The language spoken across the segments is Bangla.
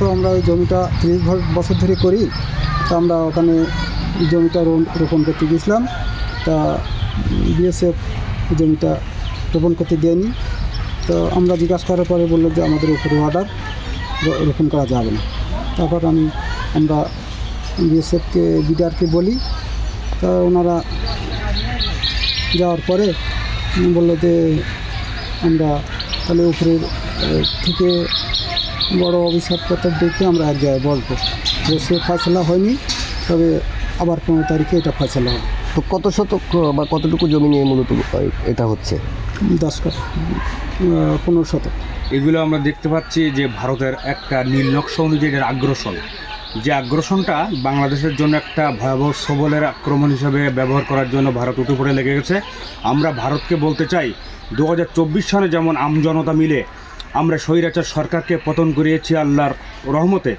তো আমরা ওই জমিটা ত্রিশ বছর ধরে করি। তা আমরা ওখানে জমিটা রোপণ করতে গেছিলাম তা বিএসএফ জমিটা রোপণ করতে দেয়নি। তো আমরা জিজ্ঞাসা করার পরে বলল যে আমাদের উপরে অর্ডার রোপণ করা যাবে না। তারপর আমি, আমরা বিএসএফকে, বিডিআরকে বলি। তা ওনারা যাওয়ার পরে বলল যে আমরা তাহলে উপরের থেকে বড় অফিসারপত্র দেখে আমরা এক জায়গায় বলব যে সে ফয়সলা হয়নি তবে আবার পনেরো তারিখে এটা ফয়সলা হবে। তো কত শতক বা কতটুকু জমি নিয়ে মূলত এটা হচ্ছে? দশ পনেরো শতক। এগুলো আমরা দেখতে পাচ্ছি যে ভারতের একটা নীল নকশা অনুযায়ী এর আগ্রাসন। যে আগ্রাসনটা বাংলাদেশের জন্য একটা ভয়াবহ সবলের আক্রমণ হিসেবে ব্যবহার করার জন্য ভারত উঠে পড়ে লেগে গেছে। আমরা ভারতকে বলতে চাই দু হাজার চব্বিশ সালে যেমন আমজনতা মিলে আমরা স্বৈরাচার সরকারকে পতন করিয়েছি আল্লাহর রহমতে।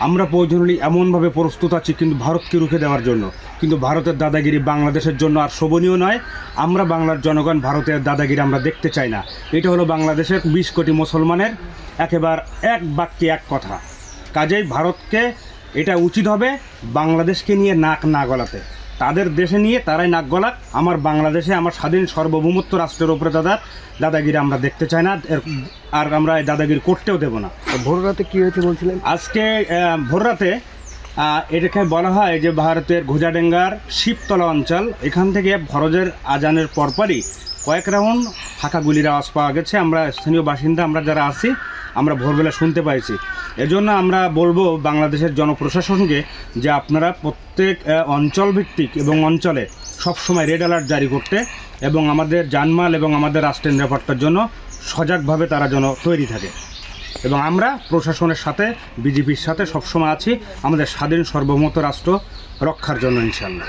আমরা প্রয়োজনলি এমনভাবে প্রস্তুত আছি কিন্তু ভারতকে রুখে দেওয়ার জন্য। কিন্তু ভারতের দাদাগিরি বাংলাদেশের জন্য আর শোভনীয় নয়। আমরা বাংলার জনগণ, ভারতের দাদাগিরি আমরা দেখতে চাই না। এটা হলো বাংলাদেশের বিশ কোটি মুসলমানের একেবারে এক বাক্যে এক কথা। কাজেই ভারতকে এটা উচিত হবে বাংলাদেশকে নিয়ে নাক না গলাতে। তাদের দেশে নিয়ে তারাই নাক গলাক। আমার বাংলাদেশে আমার স্বাধীন সর্বভৌমত্ব রাষ্ট্রের উপরে দাদা দাদাগিরি আমরা দেখতে চাই না আর আমরা দাদাগিরি করতেও দেব না। ভোর রাতে কী হয়েছে বলছিলেন? আজকে ভোর ভোররাতে আহ, এটাকে বলা হয় যে ভারতের ঘোজাডেঙ্গার শিবতলা অঞ্চল। এখান থেকে ভরজের আজানের পরপরই কয়েক রাউন্ড ফাঁকা গুলির আওয়াজ পাওয়া গেছে। আমরা স্থানীয় বাসিন্দা, আমরা যারা আছি, আমরা ভোরবেলা শুনতে পাইছি। এজন্য আমরা বলব বাংলাদেশের জনপ্রশাসনকে যে আপনারা প্রত্যেক অঞ্চল ভিত্তিক এবং অঞ্চলে সবসময় রেড অ্যালার্ট জারি করতে এবং আমাদের জানমাল এবং আমাদের রাষ্ট্রের নিরাপত্তার জন্য সজাগভাবে তারা যেন তৈরি থাকে। এবং আমরা প্রশাসনের সাথে বিজেপির সাথে সবসময় আছি। আমাদের স্বাধীন সর্বমত রাষ্ট্র রক্ষার জন্য ইনশাল্লাহ